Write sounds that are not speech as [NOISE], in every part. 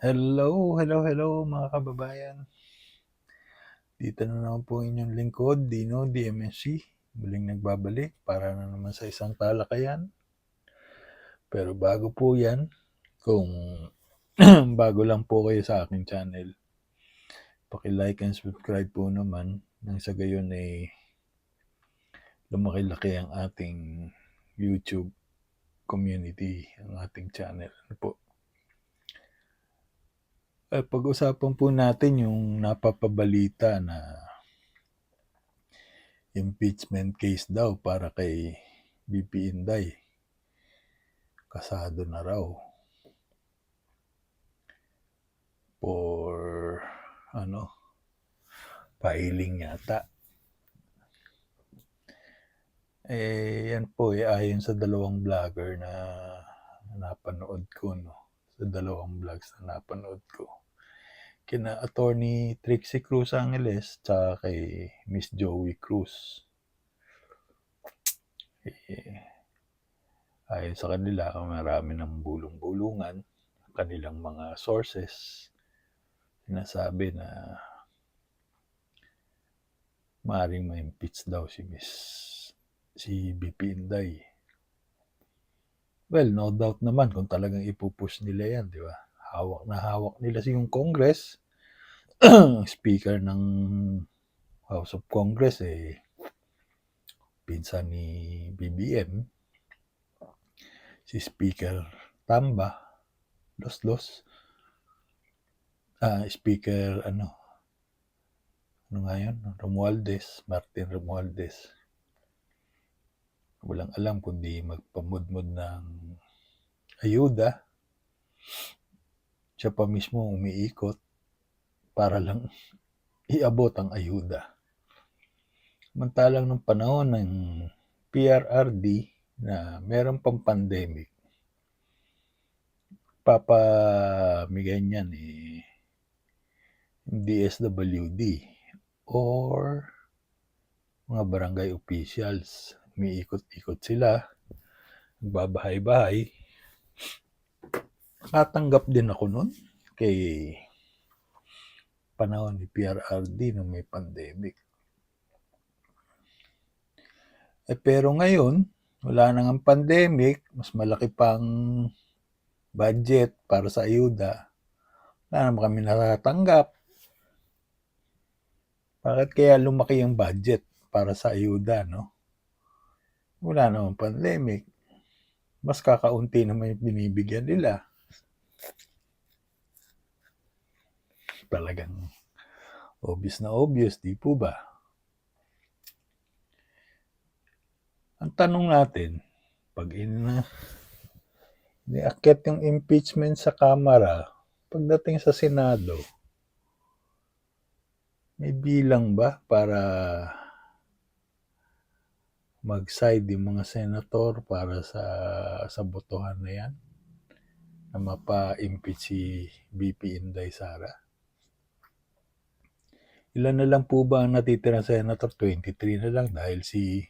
Hello, hello, hello mga kababayan. Dito na naman po inyong lingkod, Dino DMSC. Muling nagbabalik para na naman sa isang talakayan. Pero bago po yan, kung [CLEARS THROAT] bago lang po kayo sa aking channel, paki-like and subscribe po naman nang sa gayon ay lumaki-laki ang ating YouTube community, ang ating channel. Po? Eh, pag-usapan po natin yung napapabalita na impeachment case daw para kay BP Inday. Kasado na raw. For, ano, filing yata. Eh, yan po, eh, ayon sa dalawang vlogger na napanood ko, no? Sa dalawang vlogs na napanood ko. Kina attorney Trixie Cruz Angeles, tsaka kay Miss Joey Cruz. Eh, ayon sa kanila, marami ng bulong-bulungan, kanilang mga sources, sinasabi na maaaring ma-impeach daw si Miss si BP Inday. Well, no doubt naman kung talagang ipupush nila yan, di ba? Hawak na hawak nila si yung Congress. [CLEARS THROAT] Speaker ng House of Congress, eh, pinsan ni BBM. Si Speaker Tamba, Los Los. Ah, Speaker, ano, ano nga yun? Romualdez, Martin Romualdez. Walang alam kundi magpamudmud ng ayuda. Siya pa mismo umiikot para lang iabot ang ayuda. Mantalang ng panahon ng PRRD na meron pang pandemic, papamigay niyan eh, DSWD or mga barangay officials. Umiikot-ikot sila, nagbabahay-bahay. Natanggap din ako nun kay panahon ni PRRD nung may pandemic. Eh pero ngayon, wala nang ang pandemic, mas malaki pang budget para sa ayuda. Wala naman kami natatanggap. Bakit kaya lumaki yung budget para sa ayuda, no? Wala namang pandemic. Mas kakaunti naman yung binibigyan nila. Talagang obvious na obvious, di po ba? Ang tanong natin, pag ina niakit yung impeachment sa Kamara, pagdating sa Senado, may bilang ba para mag-side yung mga senator para sa sa botohan na yan na mapa-impeach si BP Inday Sara? Ilan na lang po ba ang natitirang senator? 23 na lang dahil si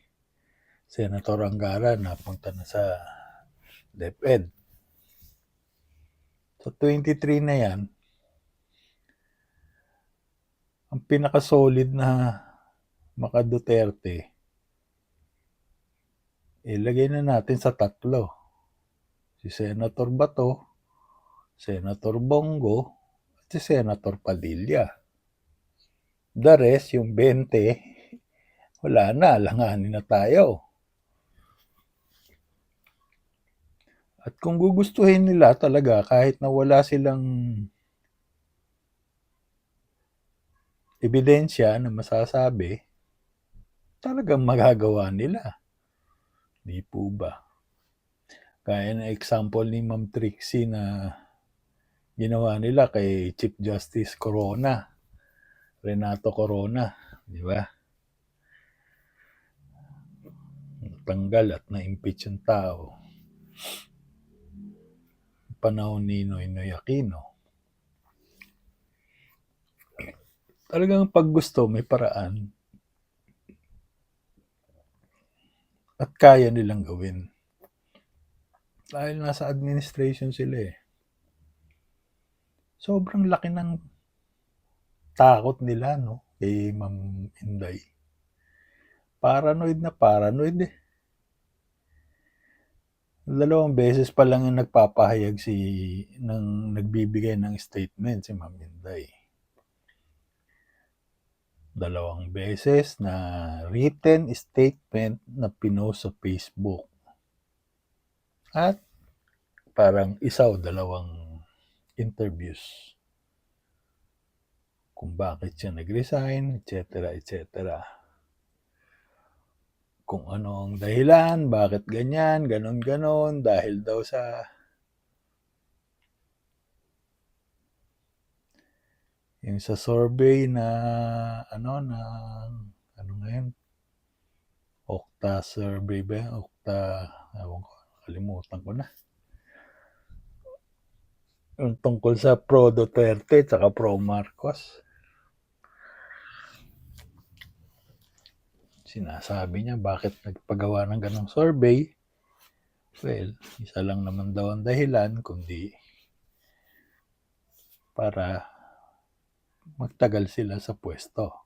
Senator Angara napunta na sa DepEd. So 23 na yan, ang pinaka-solid na maka Duterte, ilagay na natin sa tatlo. Si Senator Bato, Senator Bongo, at si Senator Padilla. The rest, yung 20, wala na, langanin na tayo. At kung gugustuhin nila talaga, kahit na wala silang ebidensya na masasabi, talagang magagawa nila. Di po ba? Kaya na example ni Ma'am Trixie na ginawa nila kay Chief Justice Corona, Renato Corona, di ba? Tanggal at na-impeach yung tao. Panahon ni Noynoy Aquino. Talagang pag gusto, may paraan. At kaya nilang gawin. Dahil nasa administration sila eh. sobrang laki ng takot nila, no, kay Ma'am Inday. Paranoid na paranoid eh. Dalawang beses pa lang yung nagpapahayag si ng nagbibigay ng statement si Ma'am Inday. Dalawang beses na written statement na pinost sa Facebook. At parang isa o dalawang interviews kung bakit siya nag-resign, etc., etc. Kung ano ang dahilan, bakit ganyan, ganon ganon, dahil daw sa yung sa survey na ano na ano ngayon Okta survey ba? Okta ewan ko kalimutan ko na yung tungkol sa pro Duterte at pro Marcos sinasabi niya bakit nagpagawa ng ganong survey well isa lang naman daw ang dahilan kundi para magtagal sila sa pwesto.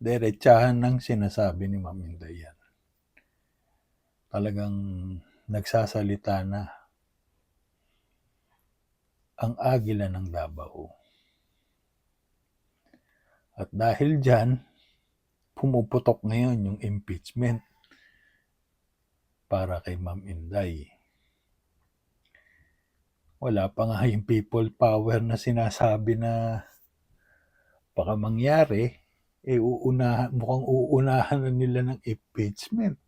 Diretsahan ng sinasabi ni Ma'am Inday yan. Talagang nagsasalita na ang agila ng Davao. At dahil dyan, pumuputok ngayon yung impeachment para kay Ma'am Inday wala pa nga yung people power na sinasabi na baka mangyari, eh uuna, mukhang uunahan na nila ng impeachment.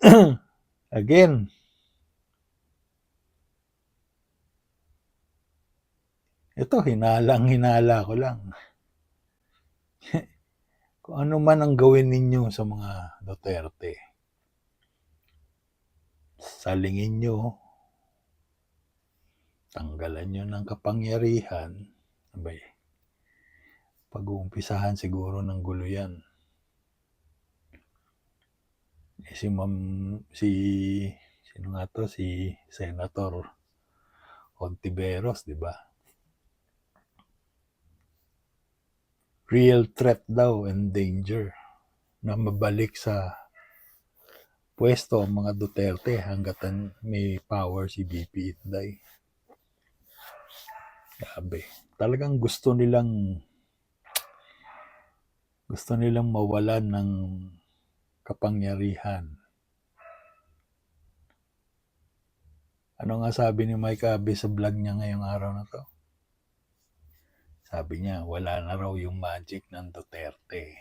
[CLEARS THROAT] Again, ito, hinalang hinala ko lang. [LAUGHS] Kung ano man ang gawin ninyo sa mga Duterte, salingin nyo, tanggalan nyo ng kapangyarihan, abay, pag-uumpisahan siguro ng gulo yan. Eh, si Ma'am, si, sino nga to, si Senator Ontiveros, di ba? Real threat daw and danger na mabalik sa pwesto ang mga Duterte hanggat may power si BP Inday. Grabe. Talagang gusto nilang gusto nilang mawalan ng kapangyarihan. Ano nga sabi ni Mike Abe sa vlog niya ngayong araw na to? Sabi niya, wala na raw yung magic ng Duterte.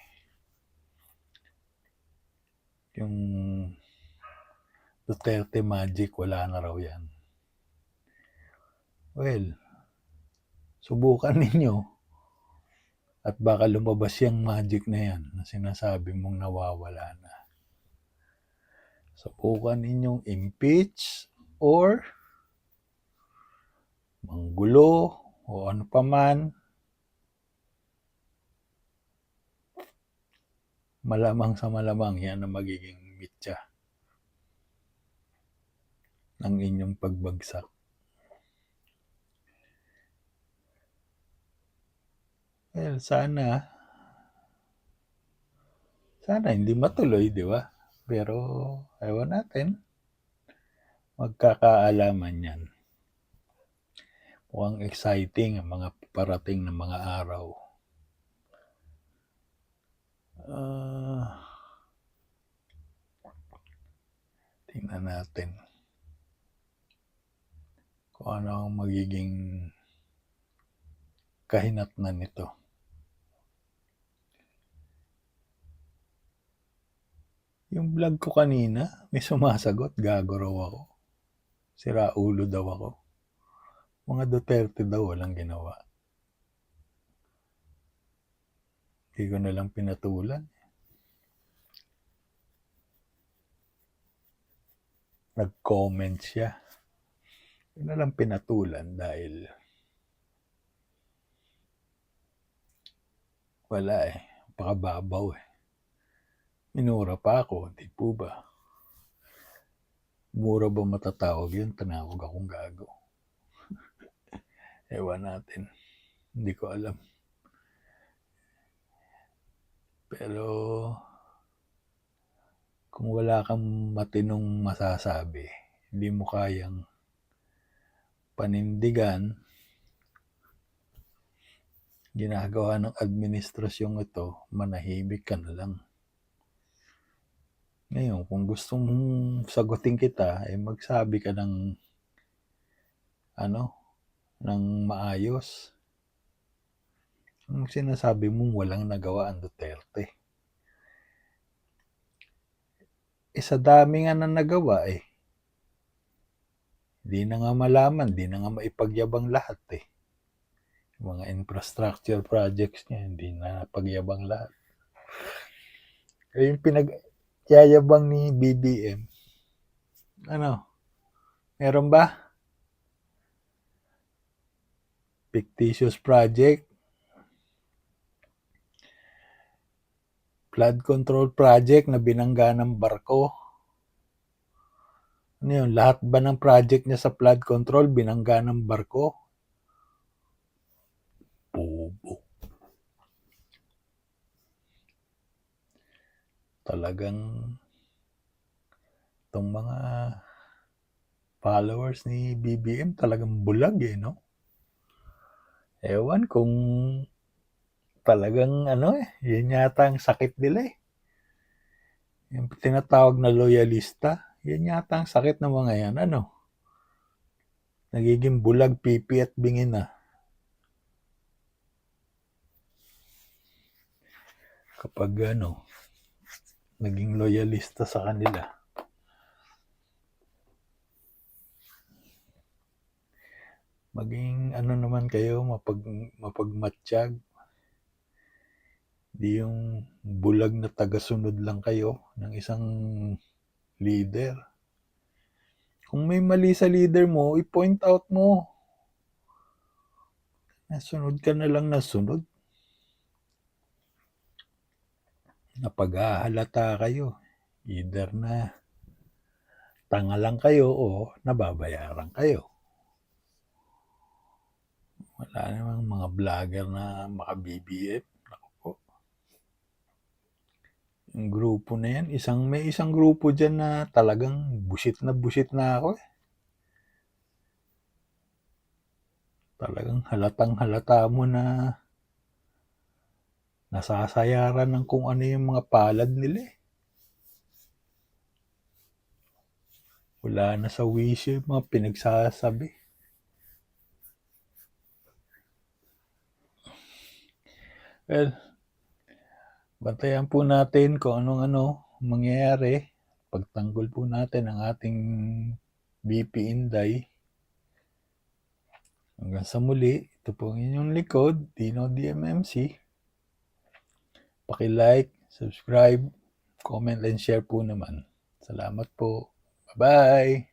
Yung Duterte magic, wala na raw yan. Well, subukan [LAUGHS] ninyo at baka lumabas yung magic na yan na sinasabi mong nawawala na. Subukan ninyong impeach or manggulo o ano pa man malamang sa malamang yan ang magiging mitya ng inyong pagbagsak. Well, sana sana hindi matuloy, di ba? Pero ewan natin. Magkakaalaman yan. Mukhang exciting ang mga parating na mga araw. Uh, tingnan natin kung ano ang magiging kahinatnan nito. Yung vlog ko kanina, may sumasagot, gago raw ako. Sira ulo daw ako. Mga Duterte daw walang ginawa. Hindi ko na lang pinatulan. Nag-comment siya. Hindi na lang pinatulan dahil wala eh. Pakababaw eh. Minura pa ako, di po ba? Mura ba matatawag yun? Tanawag akong gago. [LAUGHS] Ewan natin. Hindi ko alam. Pero kung wala kang matinong masasabi, hindi mo kayang panindigan ginagawa ng administrasyong ito, manahimik ka na lang. Ngayon, kung gusto mong sagutin kita, eh magsabi ka ng ano, ng maayos. Ang sinasabi mong walang nagawa ang Duterte. Eh sa dami nga na nagawa eh. Di na nga malaman, di na nga maipagyabang lahat eh. Mga infrastructure projects niya, hindi na pagyabang lahat. Eh, yung pinagyayabang ni BBM, ano, meron ba? Fictitious project, flood control project na binangga ng barko. Ano yun? Lahat ba ng project niya sa flood control binangga ng barko? Bobo. Talagang itong mga followers ni BBM talagang bulag eh, no? Ewan kung talagang ano eh, yun yata ang sakit nila eh. Yung tinatawag na loyalista, yan yata ang sakit ng mga yan, ano? Nagiging bulag, pipi at bingin na. Kapag ano, naging loyalista sa kanila. Maging ano naman kayo, mapag, mapagmatsyag. Di yung bulag na tagasunod lang kayo ng isang leader. Kung may mali sa leader mo, i-point out mo. Nasunod ka na lang nasunod. Napag-ahalata kayo. Either na tanga lang kayo o nababayaran kayo. Wala namang mga vlogger na maka-BBM. Naku po. Yung grupo na yan, isang, may isang grupo dyan na talagang busit na busit na ako eh. Talagang halatang halata mo na nasasayaran ng kung ano yung mga palad nila eh. Wala na sa wisyo yung mga pinagsasabi. Well, bantayan po natin kung anong ano mangyayari. Pagtanggol po natin ang ating BP Inday. Hanggang sa muli, ito po ang inyong likod, Dino DMMC. Paki-like, subscribe, comment, and share po naman. Salamat po. Bye-bye!